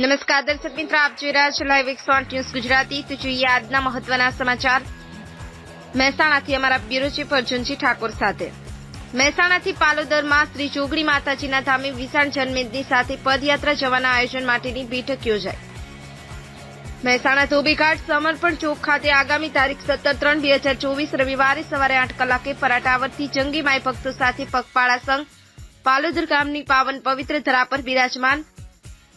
નમસ્કાર, દર્શક મિત્રો, આપ જોઈ રહ્યા છો લાઈવ એકસો આઠ ન્યૂઝ ગુજરાતી. તો જોઈએ આજના મહત્વના સમાચાર. મહેસાણાથી અમારા બ્યુરો ચીફ અર્જુનજી ઠાકોર સાથે. મહેસાણાથી પાલોદરમાં શ્રી ચોગડી માતાજીના ધામે વિશાળ જનમેદની સાથે પદયાત્રા જવાના આયોજન માટેની બેઠક યોજાઈ. મહેસાણા ધોબીઘાટ સમર્પણ ચોક ખાતે આગામી તારીખ સત્તર ત્રણ બે હજાર ચોવીસ રવિવારે સવારે આઠ કલાકે પરાટાવરથી જંગી માય ભક્તો સાથે પગપાળા સંઘ પાલોદર ગામની પાવન પવિત્ર ધરા પર બિરાજમાન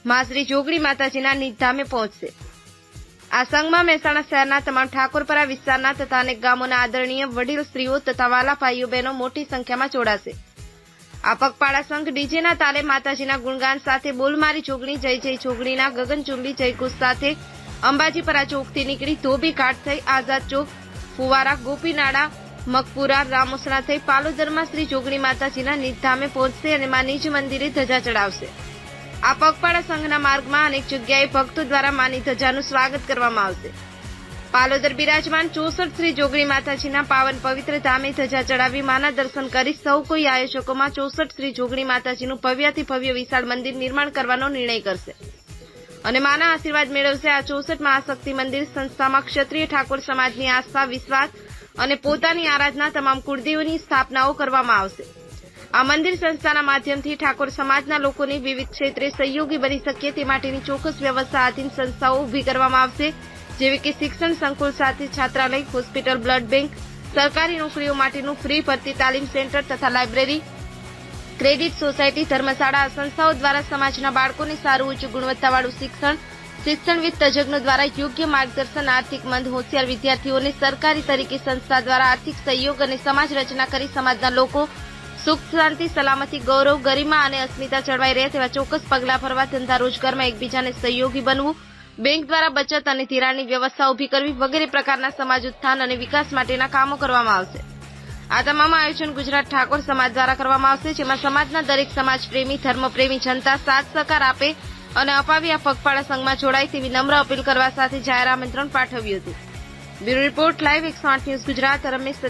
માસરી જોગડી માતાજીના નિધામે પહોંચશે. આ સંઘમાં મહેસાણા શહેરના તમામ ઠાકોરપરા વિસ્તારના તથા અનેક ગામોના આદરણીય વડીલ, સ્ત્રીઓ તથા વાલા, ભાઈઓ, બહેનો મોટી સંખ્યામાં જોડાશે. આ પગપાળા સંઘ ડીજેના તાલે માતાજીના ગુણગાન સાથે બોલમારી જોગણી, જય જય જોગણીના ગગનચુંબી જયઘોષ સાથે અંબાજીપરા ચોકથી નીકળી ધોબી ઘાટ થઈ આઝાદ ચોક, ફુવારા, ગોપીનાળા, મકપુરા, રામોસણા થઈ પાલોદરમાં શ્રી જોગણી માતાજીના નિધામે પહોંચશે અને મા નિજ મંદિરે ધજા ચડાવશે. આ પગપાળા સંઘના માર્ગમાં અનેક જગ્યાએ ભક્તો દ્વારા માની ધજાનું સ્વાગત કરવામાં આવશે. પાલોદર બિરાજમાન ચોસઠ શ્રી જોગણી માતાજીના પાવન પવિત્ર ધામે ધજા ચડાવી માના દર્શન કરી સૌ કોઈ આયોજકોમાં ચોસઠ શ્રી જોગણી માતાજીનું ભવ્યાથી ભવ્ય વિશાળ મંદિર નિર્માણ કરવાનો નિર્ણય કરશે. અને માના આશીર્વાદ મેળવશે આ ચોસઠ મહાશક્તિ મંદિર સંસ્થામાં ક્ષત્રિય ઠાકોર સમાજની આસ્થા, વિશ્વાસ અને પોતાની આરાધના તમામ કુળદેવોની સ્થાપનાઓ કરવામાં આવશે. આ મંદિર સંસ્થાના માધ્યમથી ઠાકોર સમાજના લોકોની વિવિધ ક્ષેત્રે સહયોગી બની શકે તે માટેની ચોક્કસ વ્યવસ્થા આધીન સંસ્થાઓ ઊભી કરવામાં આવશે, જેવી કે શિક્ષણ સંકુલ સાથે છાત્રાલય, હોસ્પિટલ, બ્લડ બેંક, સરકારી નોકરીઓ માટેનું ફ્રી ભરતી તાલીમ સેન્ટર તથા લાઇબ્રેરી, ક્રેડિટ સોસાયટી, ધર્મશાળા સંસ્થાઓ દ્વારા સમાજના બાળકોને સારું ઉચ્ચ ગુણવત્તાવાળું શિક્ષણ શિક્ષણવિદ તજજ્ઞો દ્વારા યોગ્ય માર્ગદર્શન, આર્થિક મંદ હોશિયાર વિદ્યાર્થીઓને સરકારી તરીકે સંસ્થા દ્વારા આર્થિક સહયોગ અને સમાજ રચના કરી સમાજના લોકો સુખ શાંતિ, સલામતી, ગૌરવ, ગરિમા અને અસ્મિતા જળવાઈ રહે તેવા ચોક્કસ પગલાં ભરવા ધંધા રોજગારમાં એકબીજાને સહયોગી બનવું, બેંક દ્વારા બચત અને ધિરાણની વ્યવસ્થા ઊભી કરવી વગેરે પ્રકારના સમાજ ઉત્થાન અને વિકાસ માટેના કામો કરવામાં આવશે. આ તમામ આયોજન ગુજરાત ઠાકોર સમાજ દ્વારા કરવામાં આવશે, જેમાં સમાજના દરેક સમાજ પ્રેમી ધર્મપ્રેમી જનતા સાથ સહકાર આપે અને અપાવી આ પગપાળા સંઘમાં જોડાય તેવી નમ્ર અપીલ કરવા સાથે જાહેર આમંત્રણ પાઠવ્યું હતું. બ્યુરો રિપોર્ટ, લાઈવ એકસો આઠ ન્યૂઝ ગુજરાત, રમેશ